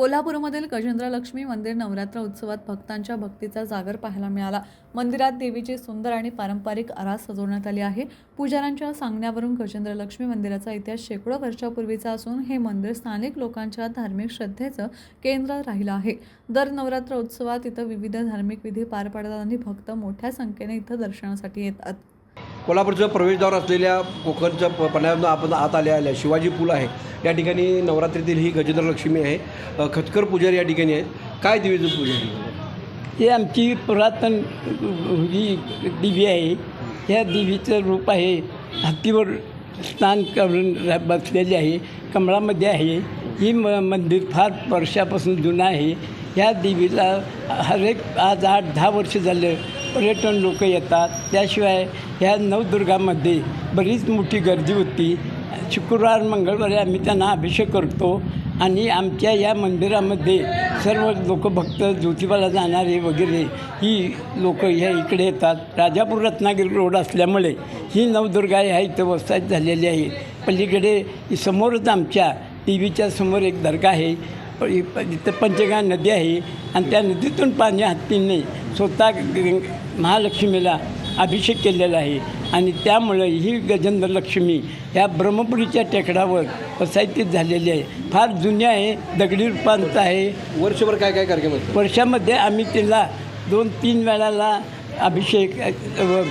कोल्हापूरमधील गजेंद्रलक्ष्मी मंदिर नवरात्र उत्सवात भक्तांच्या भक्तीचा जागर पाहायला मिळाला. मंदिरात देवीची सुंदर आणि पारंपरिक आरास सजवण्यात आली आहे. पुजाऱ्यांच्या सांगण्यावरून गजेंद्रलक्ष्मी मंदिराचा इतिहास शेकडो वर्षापूर्वीचा असून हे मंदिर स्थानिक लोकांच्या धार्मिक श्रद्धेचं केंद्र राहिलं आहे. दर नवरात्र उत्सवात इथं विविध धार्मिक विधी पार पडतात आणि भक्त मोठ्या संख्येने इथं दर्शनासाठी येतात. कोल्हापूरचं प्रवेशद्वार असलेल्या कोकणच्या प पण्यातून आपण आत आले आल्या. शिवाजी पूल आहे. या ठिकाणी नवरात्रीतील ही गजेंद्र लक्ष्मी आहे. खतकर पूजारी पुजारी या ठिकाणी आहेत. काय देवीचं पूजा हे आमची पुरातन ही देवी आहे ह्या देवीचं रूप आहे. हत्तीवर स्नान करून बसलेली आहे. कमळामध्ये आहे. ही म मंदिर फार वर्षापासून जुनं आहे. ह्या देवीला हरेक आज आठ दहा वर्ष झालं पर्यटन लोक येतात. त्याशिवाय ह्या नवदुर्गामध्ये बरीच मोठी गर्दी होती. शुक्रवार मंगळवारी आम्ही त्यांना अभिषेक करतो आणि आमच्या या मंदिरामध्ये सर्व लोक भक्त ज्योतिबाला जाणारे वगैरे ही लोक ह्या इकडे येतात. राजापूर रत्नागिरी रोड असल्यामुळे ही नवदुर्गा ह्या इथं वसाहत झालेली आहे. पलीकडे समोरच आमच्या टी व्हीच्या समोर एक दर्गा आहे. प- प- इथं पंचगंगा नदी आहे आणि त्या नदीतून पाणी हत्तीने स्वतः महालक्ष्मीला अभिषेक केलेला आहे. आणि त्यामुळं ही गजेंद्र लक्ष्मी ह्या ब्रह्मपुरीच्या टेकडावर वसाहतीत झालेली आहे. फार जुनी आहे दगडी रूपांत आहे. वर्षभर काय काय कार्यक्रम वर्षामध्ये आम्ही तिला दोन तीन वेळाला अभिषेक अ,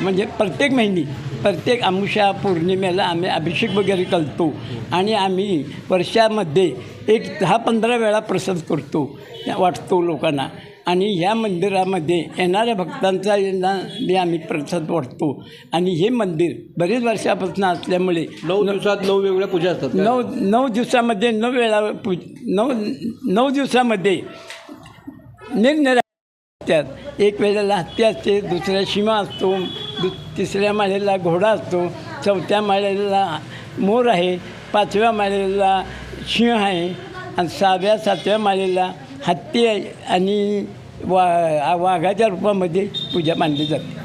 म्हणजे प्रत्येक महिनी प्रत्येक अमुषा पौर्णिमेला आम्ही अभिषेक वगैरे करतो. आणि आम्ही वर्षामध्ये एक दहा पंधरा वेळा प्रसाद करतो वाटतो लोकांना. आणि ह्या मंदिरामध्ये येणाऱ्या भक्तांचा यांना बी आम्ही प्रसाद वाटतो आणि हे मंदिर बरेच वर्षापासून असल्यामुळे नऊ दिवसात नऊ वेगवेगळ्या पूजा असतात? नऊ नऊ दिवसामध्ये नऊ वेळा पू नऊ नऊ दिवसामध्ये निरनिरा त्यात एक वेळेला हत्ती असते दुसऱ्या शिमा असतो दु तिसऱ्या माळेला घोडा असतो चौथ्या माळेला मोर आहे पाचव्या माळेला सिंह आहे आणि सहाव्या सातव्या माळेला हत्ती आहे आणि वा वाघाच्या रूपामध्ये पूजा मांडली जाते